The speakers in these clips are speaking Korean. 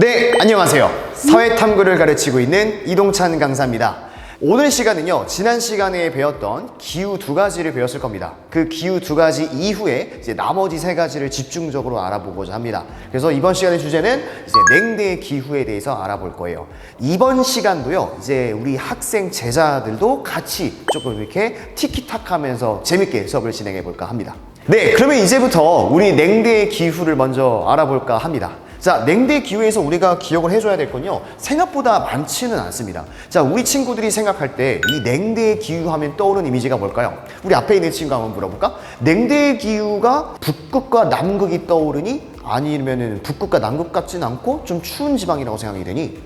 네, 안녕하세요. 사회 탐구를 가르치고 있는 이동찬 강사입니다. 오늘 시간은요, 지난 시간에 배웠던 기후 두 가지를 배웠을 겁니다. 그 기후 두 가지 이후에 이제 나머지 세 가지를 집중적으로 알아보고자 합니다. 그래서 이번 시간의 주제는 이제 냉대 기후에 대해서 알아볼 거예요. 이번 시간도요, 이제 우리 학생 제자들도 같이 조금 이렇게 티키타카 하면서 재밌게 수업을 진행해 볼까 합니다. 네, 그러면 이제부터 우리 냉대 기후를 먼저 알아볼까 합니다. 자, 냉대 기후에서 우리가 기억을 해줘야 될 건요, 생각보다 많지는 않습니다. 자, 우리 친구들이 생각할 때 이 냉대 기후 하면 떠오르는 이미지가 뭘까요? 우리 앞에 있는 친구 한번 물어볼까? 냉대 기후가 북극과 남극이 떠오르니? 아니면은 북극과 남극 같진 않고 좀 추운 지방이라고 생각이 되니?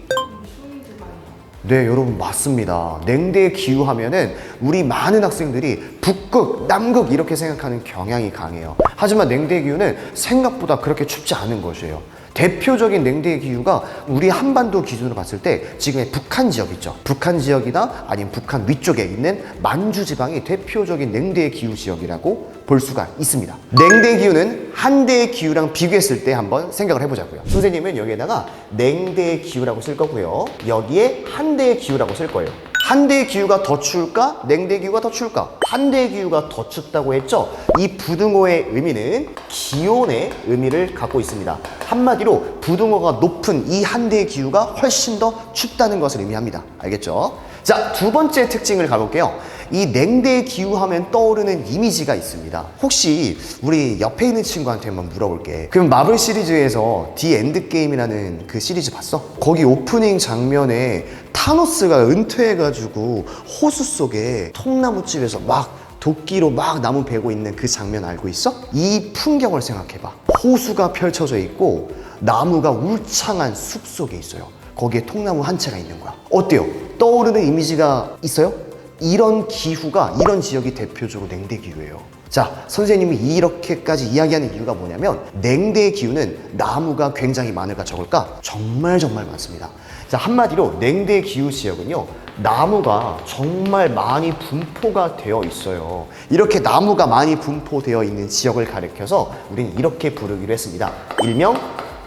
네, 여러분 맞습니다. 냉대 기후 하면은 우리 많은 학생들이 북극, 남극 이렇게 생각하는 경향이 강해요. 하지만 냉대 기후는 생각보다 그렇게 춥지 않은 것이에요. 대표적인 냉대 기후가 우리 한반도 기준으로 봤을 때 지금의 북한 지역 있죠. 북한 지역이나 아니면 북한 위쪽에 있는 만주 지방이 대표적인 냉대 기후 지역이라고 볼 수가 있습니다. 냉대 기후는 한대 기후랑 비교했을 때 한번 생각을 해보자고요. 선생님은 여기에다가 냉대 기후라고 쓸 거고요. 여기에 한대 기후라고 쓸 거예요. 한대 기후가 더 추울까? 냉대 기후가 더 추울까? 한대 기후가 더 춥다고 했죠? 이 부등호의 의미는 기온의 의미를 갖고 있습니다. 한마디로 부등호가 높은 이 한대 기후가 훨씬 더 춥다는 것을 의미합니다. 알겠죠? 자, 두 번째 특징을 가볼게요. 이 냉대 기후 하면 떠오르는 이미지가 있습니다. 혹시 우리 옆에 있는 친구한테 한번 물어볼게. 그럼 마블 시리즈에서 디 엔드 게임이라는 그 시리즈 봤어? 거기 오프닝 장면에 타노스가 은퇴해가지고 호수 속에 통나무집에서 막 도끼로 막 나무 베고 있는 그 장면 알고 있어? 이 풍경을 생각해봐. 호수가 펼쳐져 있고 나무가 울창한 숲 속에 있어요. 거기에 통나무 한 채가 있는 거야. 어때요? 떠오르는 이미지가 있어요? 이런 기후가 이런 지역이 대표적으로 냉대 기후예요. 자, 선생님이 이렇게까지 이야기하는 이유가 뭐냐면 냉대 기후는 나무가 굉장히 많을까 적을까? 정말 정말 많습니다. 자, 한마디로 냉대 기후 지역은요. 나무가 정말 많이 분포가 되어 있어요. 이렇게 나무가 많이 분포되어 있는 지역을 가리켜서 우리는 이렇게 부르기로 했습니다. 일명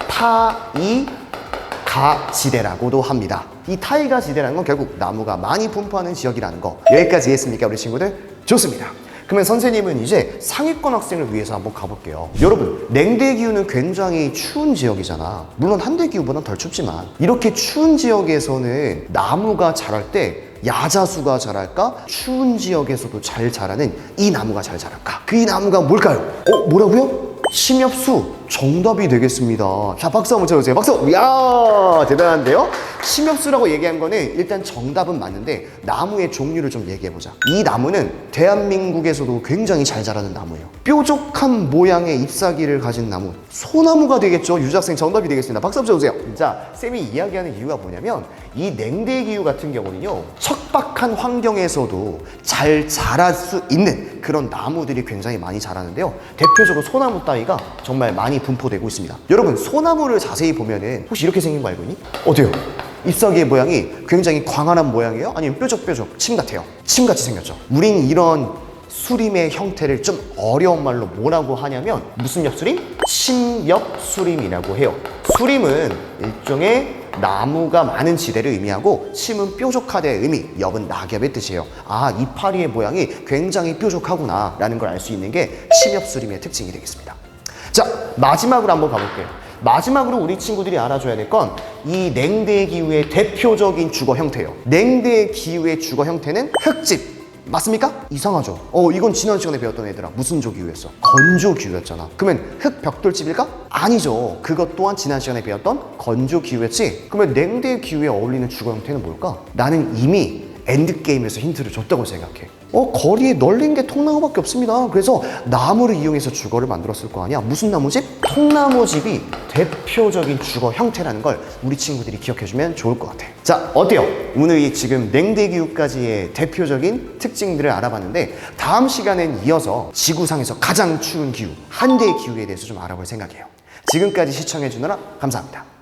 타이 가지대라고도 합니다. 이 타이가 지대라는 건 결국 나무가 많이 분포하는 지역이라는 거. 여기까지 이해했습니까, 우리 친구들? 좋습니다. 그러면 선생님은 이제 상위권 학생을 위해서 한번 가볼게요. 여러분, 냉대 기후는 굉장히 추운 지역이잖아. 물론 한대 기후보다 덜 춥지만 이렇게 추운 지역에서는 나무가 자랄 때 야자수가 자랄까? 추운 지역에서도 잘 자라는 이 나무가 잘 자랄까? 그 이 나무가 뭘까요? 어, 뭐라고요? 침엽수 정답이 되겠습니다. 자, 박수 한번 쳐주세요. 박수! 이야, 대단한데요? 침엽수라고 얘기한 거는 일단 정답은 맞는데 나무의 종류를 좀 얘기해보자. 이 나무는 대한민국에서도 굉장히 잘 자라는 나무예요. 뾰족한 모양의 잎사귀를 가진 나무. 소나무가 되겠죠? 유작생 정답이 되겠습니다. 박수 한번 쳐주세요. 자, 쌤이 이야기하는 이유가 뭐냐면 이 냉대기후 같은 경우는요, 척박한 환경에서도 잘 자랄 수 있는 그런 나무들이 굉장히 많이 자라는데요. 대표적으로 소나무 따위가 정말 많이 분포되고 있습니다. 여러분, 소나무를 자세히 보면은 혹시 이렇게 생긴 거 알고 있니? 어때요? 잎사귀의 모양이 굉장히 광활한 모양이에요? 아니면 뾰족뾰족 침 같아요? 침같이 생겼죠. 우린 이런 수림의 형태를 좀 어려운 말로 뭐라고 하냐면 무슨 엽수림? 침엽수림이라고 해요. 수림은 일종의 나무가 많은 지대를 의미하고 침은 뾰족하다의 의미, 엽은 낙엽의 뜻이에요. 아, 이파리의 모양이 굉장히 뾰족하구나 라는 걸 알 수 있는 게 침엽수림의 특징이 되겠습니다. 자, 마지막으로 한번 가볼게요. 마지막으로 우리 친구들이 알아줘야 될 건 이 냉대 기후의 대표적인 주거 형태예요. 냉대 기후의 주거 형태는 흙집. 맞습니까? 이상하죠. 어, 이건 지난 시간에 배웠던 애들아. 무슨 조 기후였어? 건조 기후였잖아. 그러면 흙 벽돌집일까? 아니죠. 그것 또한 지난 시간에 배웠던 건조 기후였지. 그러면 냉대 기후에 어울리는 주거 형태는 뭘까? 나는 이미 엔드게임에서 힌트를 줬다고 생각해. 어, 거리에 널린 게 통나무밖에 없습니다. 그래서 나무를 이용해서 주거를 만들었을 거 아니야. 무슨 나무집? 통나무집이 대표적인 주거 형태라는 걸 우리 친구들이 기억해주면 좋을 것 같아. 자, 어때요? 오늘 이 지금 냉대기후까지의 대표적인 특징들을 알아봤는데 다음 시간엔 이어서 지구상에서 가장 추운 기후, 한대 기후에 대해서 좀 알아볼 생각이에요. 지금까지 시청해주느라 감사합니다.